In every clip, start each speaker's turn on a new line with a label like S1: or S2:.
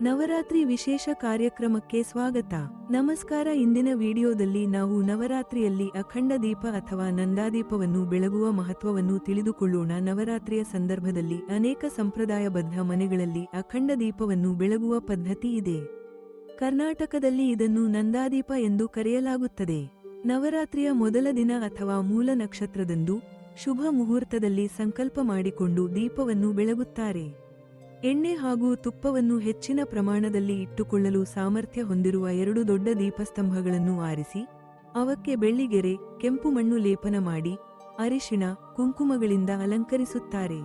S1: ನವರಾತ್ರಿ ವಿಶೇಷ ಕಾರ್ಯಕ್ರಮಕ್ಕೆ ಸ್ವಾಗತ. ನಮಸ್ಕಾರ, ಇಂದಿನ ವಿಡಿಯೋದಲ್ಲಿ ನಾವು ನವರಾತ್ರಿಯಲ್ಲಿ ಅಖಂಡ ದೀಪ ಅಥವಾ ನಂದಾದೀಪವನ್ನು ಬೆಳಗುವ ಮಹತ್ವವನ್ನು ತಿಳಿದುಕೊಳ್ಳೋಣ. ನವರಾತ್ರಿಯ ಸಂದರ್ಭದಲ್ಲಿ ಅನೇಕ ಸಂಪ್ರದಾಯಬದ್ಧ ಮನೆಗಳಲ್ಲಿ ಅಖಂಡ ದೀಪವನ್ನು ಬೆಳಗುವ ಪದ್ಧತಿ ಇದೆ. ಕರ್ನಾಟಕದಲ್ಲಿ ಇದನ್ನು ನಂದಾದೀಪ ಎಂದು ಕರೆಯಲಾಗುತ್ತದೆ. ನವರಾತ್ರಿಯ ಮೊದಲ ದಿನ ಅಥವಾ ಮೂಲ ನಕ್ಷತ್ರದಂದು ಶುಭ ಮುಹೂರ್ತದಲ್ಲಿ ಸಂಕಲ್ಪ ಮಾಡಿಕೊಂಡು ದೀಪವನ್ನು ಬೆಳಗುತ್ತಾರೆ. ಎಣ್ಣೆ ಹಾಗೂ ತುಪ್ಪವನ್ನು ಹೆಚ್ಚಿನ ಪ್ರಮಾಣದಲ್ಲಿ ಇಟ್ಟುಕೊಳ್ಳಲು ಸಾಮರ್ಥ್ಯ ಹೊಂದಿರುವ ಎರಡು ದೊಡ್ಡ ದೀಪಸ್ತಂಭಗಳನ್ನು ಆರಿಸಿ, ಅವಕ್ಕೆ ಬೆಳ್ಳಿಗೆರೆ, ಕೆಂಪು ಮಣ್ಣು ಲೇಪನ ಮಾಡಿ, ಅರಿಶಿಣ, ಕುಂಕುಮಗಳಿಂದ ಅಲಂಕರಿಸುತ್ತಾರೆ.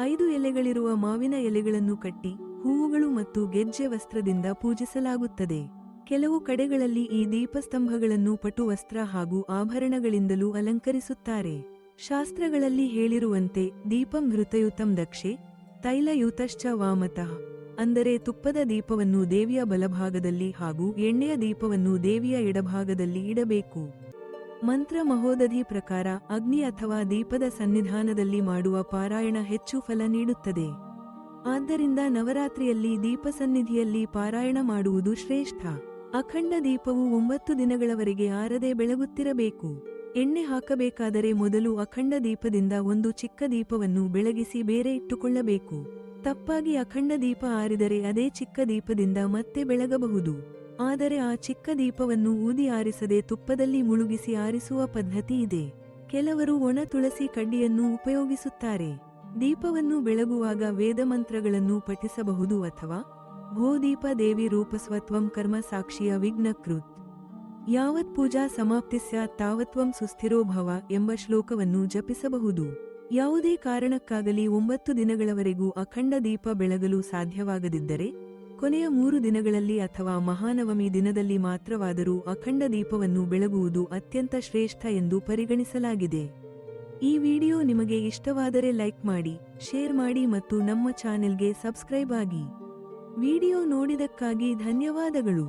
S1: ಐದು ಎಲೆಗಳಿರುವ ಮಾವಿನ ಎಲೆಗಳನ್ನು ಕಟ್ಟಿ, ಹೂವುಗಳು ಮತ್ತು ಗೆಜ್ಜೆ ವಸ್ತ್ರದಿಂದ ಪೂಜಿಸಲಾಗುತ್ತದೆ. ಕೆಲವು ಕಡೆಗಳಲ್ಲಿ ಈ ದೀಪಸ್ತಂಭಗಳನ್ನು ಪಟುವಸ್ತ್ರ ಹಾಗೂ ಆಭರಣಗಳಿಂದಲೂ ಅಲಂಕರಿಸುತ್ತಾರೆ. ಶಾಸ್ತ್ರಗಳಲ್ಲಿ ಹೇಳಿರುವಂತೆ ದೀಪಂ ಘೃತಯುತಂ ದಕ್ಷೆ ತೈಲಯುತಶ್ಚ ವಾಮತಃ. ಅಂದರೆ ತುಪ್ಪದ ದೀಪವನ್ನು ದೇವಿಯ ಬಲಭಾಗದಲ್ಲಿ ಹಾಗೂ ಎಣ್ಣೆಯ ದೀಪವನ್ನು ದೇವಿಯ ಎಡಭಾಗದಲ್ಲಿ ಇಡಬೇಕು. ಮಂತ್ರ ಮಹೋದಧಿ ಪ್ರಕಾರ ಅಗ್ನಿ ಅಥವಾ ದೀಪದ ಸನ್ನಿಧಾನದಲ್ಲಿ ಮಾಡುವ ಪಾರಾಯಣ ಹೆಚ್ಚು ಫಲ ನೀಡುತ್ತದೆ. ಆದ್ದರಿಂದ ನವರಾತ್ರಿಯಲ್ಲಿ ದೀಪ ಸನ್ನಿಧಿಯಲ್ಲಿ ಪಾರಾಯಣ ಮಾಡುವುದು ಶ್ರೇಷ್ಠ. ಅಖಂಡ ದೀಪವು ಒಂಬತ್ತು ದಿನಗಳವರೆಗೆ ಆರದೆ ಬೆಳಗುತ್ತಿರಬೇಕು. ಎಣ್ಣೆ ಹಾಕಬೇಕಾದರೆ ಮೊದಲು ಅಖಂಡ ದೀಪದಿಂದ ಒಂದು ಚಿಕ್ಕ ದೀಪವನ್ನು ಬೆಳಗಿಸಿ ಬೇರೆ ಇಟ್ಟುಕೊಳ್ಳಬೇಕು. ತಪ್ಪಾಗಿ ಅಖಂಡ ದೀಪ ಆರಿದರೆ ಅದೇ ಚಿಕ್ಕ ದೀಪದಿಂದ ಮತ್ತೆ ಬೆಳಗಬಹುದು. ಆದರೆ ಆ ಚಿಕ್ಕ ದೀಪವನ್ನು ಊದಿ ಆರಿಸದೆ ತುಪ್ಪದಲ್ಲಿ ಮುಳುಗಿಸಿ ಆರಿಸುವ ಪದ್ಧತಿ ಇದೆ. ಕೆಲವರು ಒಣ ತುಳಸಿ ಕಡ್ಡಿಯನ್ನು ಉಪಯೋಗಿಸುತ್ತಾರೆ. ದೀಪವನ್ನು ಬೆಳಗುವಾಗ ವೇದಮಂತ್ರಗಳನ್ನು ಪಠಿಸಬಹುದು ಅಥವಾ ಭೋದೀಪ ದೇವಿ ರೂಪಸ್ವತ್ವಂ ಕರ್ಮ ಸಾಕ್ಷಿಯ ವಿಘ್ನಕೃತ್ ಯಾವತ್ ಪೂಜಾ ಸಮಾಪ್ತಿಸ್ಯ ತಾವತ್ವಂ ಸುಸ್ಥಿರೋ ಭವ ಎಂಬ ಶ್ಲೋಕವನ್ನು ಜಪಿಸಬಹುದು. ಯಾವುದೇ ಕಾರಣಕ್ಕಾಗಲಿ ಒಂಬತ್ತು ದಿನಗಳವರೆಗೂ ಅಖಂಡ ದೀಪ ಬೆಳಗಲು ಸಾಧ್ಯವಾಗದಿದ್ದರೆ, ಕೊನೆಯ ಮೂರು ದಿನಗಳಲ್ಲಿ ಅಥವಾ ಮಹಾನವಮಿ ದಿನದಲ್ಲಿ ಮಾತ್ರವಾದರೂ ಅಖಂಡ ದೀಪವನ್ನು ಬೆಳಗುವುದು ಅತ್ಯಂತ ಶ್ರೇಷ್ಠ ಎಂದು ಪರಿಗಣಿಸಲಾಗಿದೆ. ಈ ವಿಡಿಯೋ ನಿಮಗೆ ಇಷ್ಟವಾದರೆ ಲೈಕ್ ಮಾಡಿ, ಶೇರ್ ಮಾಡಿ ಮತ್ತು ನಮ್ಮ ಚಾನೆಲ್ಗೆ ಸಬ್ಸ್ಕ್ರೈಬ್ ಆಗಿ. ವಿಡಿಯೋ ನೋಡಿದಕ್ಕಾಗಿ ಧನ್ಯವಾದಗಳು.